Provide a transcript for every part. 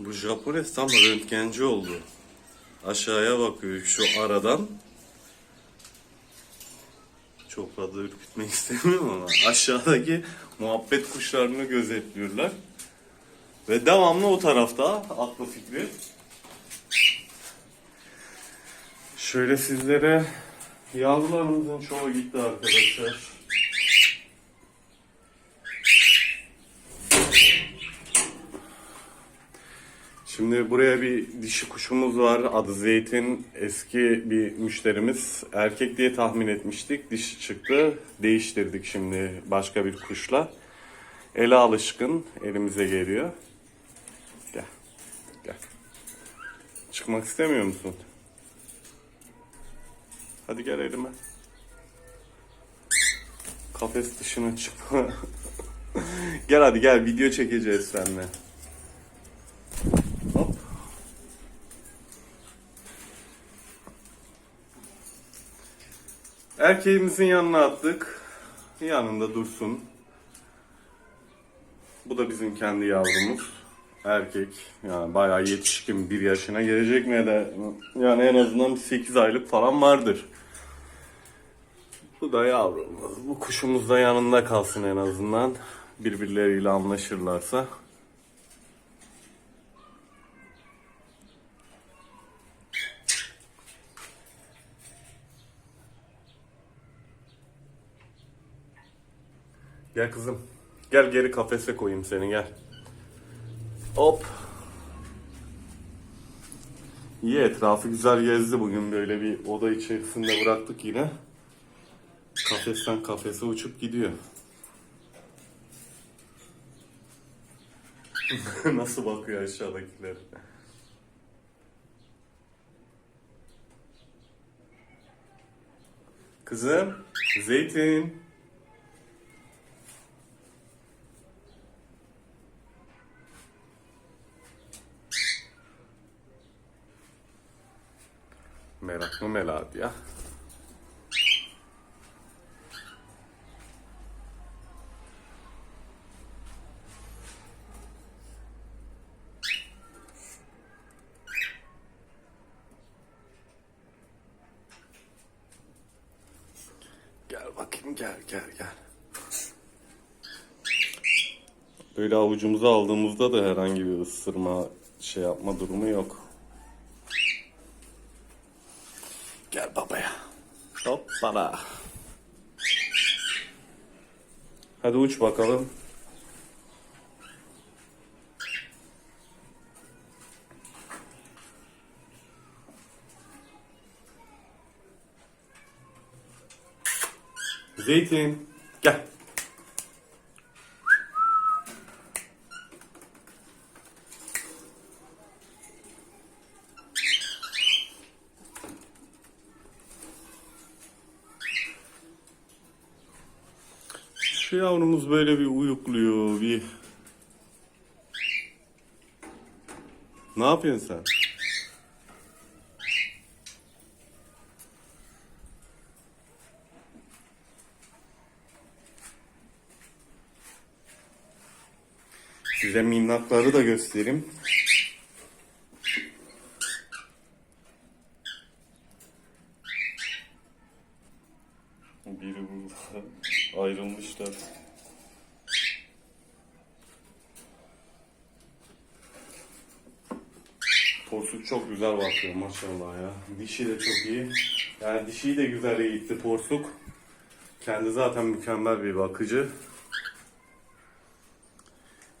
Japones tam röntgenci oldu. Aşağıya bakıyor şu aradan. Çok fazla ürkütmek istemiyorum ama aşağıdaki muhabbet kuşlarını gözetliyorlar. Ve devamlı o tarafta aklı fikri. Şöyle sizlere yavrularımızın çoğu gitti arkadaşlar. Şimdi buraya bir dişi kuşumuz var. Adı Zeytin. Eski bir müşterimiz. Erkek diye tahmin etmiştik. Dişi çıktı. Değiştirdik şimdi başka bir kuşla. Ele alışkın. Elimize geliyor. Gel. Gel. Çıkmak istemiyor musun? Hadi gel elime. Kafes dışına çıkma. gel hadi gel video çekeceğiz seninle. Erkeğimizin yanına attık. Yanında dursun. Bu da bizim kendi yavrumuz. Erkek. Yani bayağı yetişkin bir yaşına gelecek ne de yani en azından bir 8 aylık falan vardır. Bu da yavrumuz. Bu kuşumuz da yanında kalsın en azından. Birbirleriyle anlaşırlarsa. Gel kızım. Gel geri kafese koyayım seni gel. Hop. İyi etrafı güzel gezdi bugün böyle bir oda içerisinde bıraktık yine. Kafesten kafese uçup gidiyor. Nasıl bakıyor aşağıdakiler? Kızım, zeytin. Merak mı Melahat ya? Gel bakayım gel gel gel. Böyle avucumuza aldığımızda da herhangi bir ısırma şey yapma durumu yok. Gel babaya. Hoppala. Hadi uç bakalım. Zeytin. Gel. Şu yavrumuz böyle bir uyukluyor, bir... Ne yapıyorsun sen? Size minnakları da göstereyim. Ayrılmışlar. Porsuk çok güzel bakıyor maşallah ya. Dişi de çok iyi. Yani dişiyi de güzel eğitti porsuk. Kendi zaten mükemmel bir bakıcı.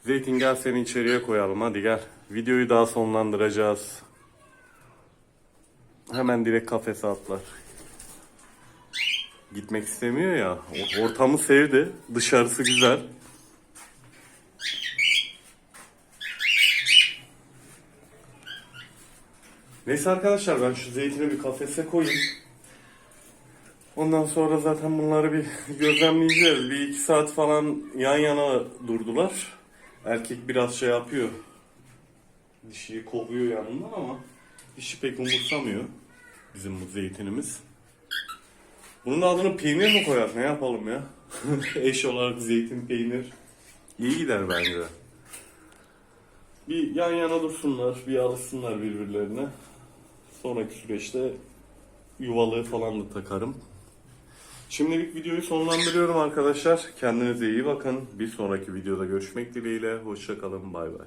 Zeytin gel seni içeriye koyalım hadi gel. Videoyu daha sonlandıracağız. Hemen direkt kafese atlar. Gitmek istemiyor ya. Ortamı sevdi. Dışarısı güzel. Neyse arkadaşlar ben şu zeytini bir kafese koyayım. Ondan sonra zaten bunları bir gözlemleyeceğiz. Bir iki saat falan yan yana durdular. Erkek biraz şey yapıyor. Dişiyi kovuyor yanından ama dişi pek umursamıyor. Bizim bu zeytinimiz. Bunun adını peynir mi koyar? Ne yapalım ya? Eş olarak zeytin peynir. İyi gider bence. Bir yan yana dursunlar, bir alışsınlar birbirlerine. Sonraki süreçte yuvalığı falan da takarım. Şimdilik videoyu sonlandırıyorum arkadaşlar. Kendinize iyi bakın. Bir sonraki videoda görüşmek dileğiyle. Hoşçakalın. Bay bay.